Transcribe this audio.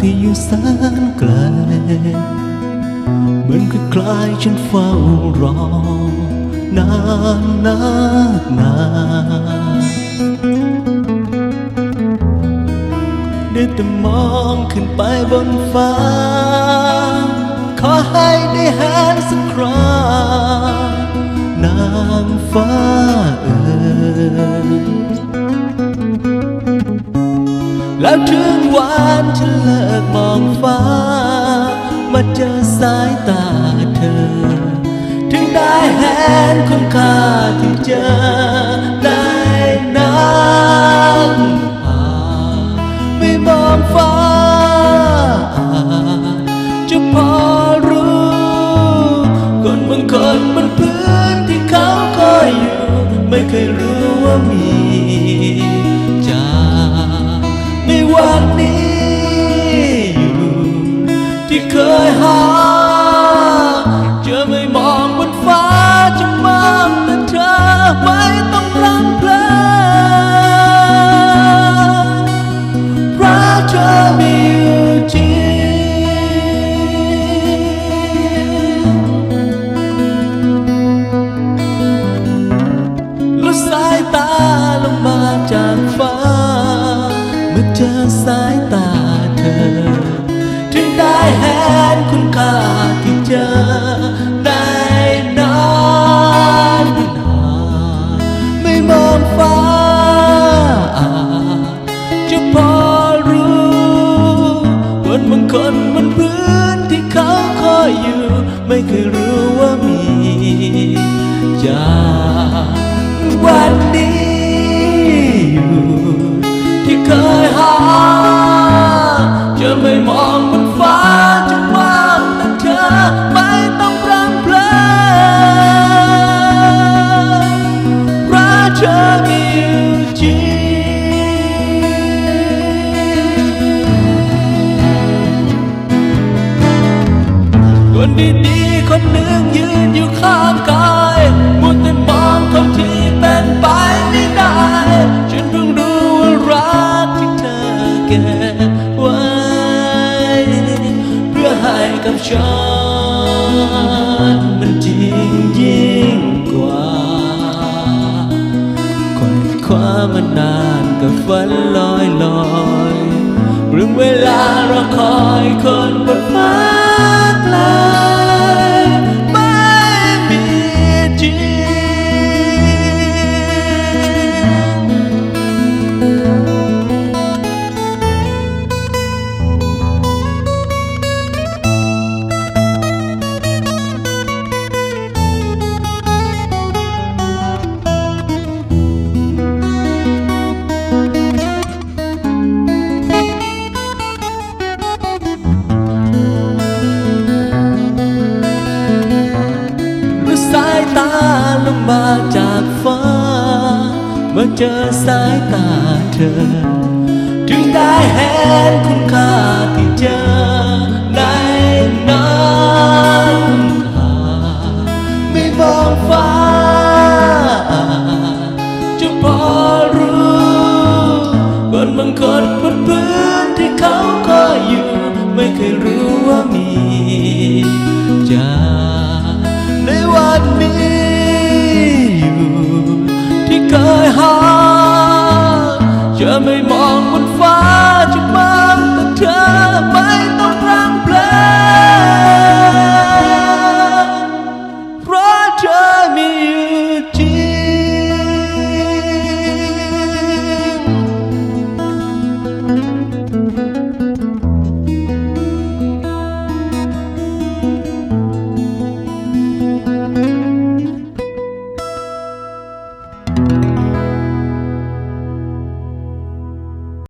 ที่อยู่แสนไกลเหมือนคล้ายๆฉันเฝ้ารอนานนานนานได้แต่มองขึ้นไปบนฟ้า ขอให้ได้เห็นสักครานางฟ้าเอ่ย แล้วถึงวันฉันเลิกมองฟ้า มาเจอสายตาเธอ ถึงได้เห็นคุณค่าที่เจอได้นั้นอาไม่มองฟ้าอาจะพอรู้ คนบางคนบนพื้นที่เขาคอยอยู่ ไม่เคยรู้ว่ามี เจอสายตาเธอ ถึงได้เห็นคุณค่าที่เจอได้นานนานไม่มองฟ้าอาจจะพอรู้คนบางคนบนพื้นที่เขาคอยอยู่ ไม่เคยรู้ว่ามีจากวันนี้ คนดีๆคนหนึ่งยืนอยู่ข้างกายมัวแต่มองเท่าที่เป็นไปไม่ได้ ฉันเพิ่งรู้ว่ารักที่เธอเก็บไว้ เพื่อให้กับฉันมันจริงยิ่งกว่าคอยคว้ามานานกับฝันลอยลอยเรื่องเวลารอคอยคนบนฟ้า ไเจอสายตาเธอ ถึงได้เห็นคุณค่าที่เจอในนั้นหาไม่มองฟ้าจะพอรู้คนบางคนบนพื้นที่เขาคอยอยู่ ไม่เคยรู้ว่ามีจาก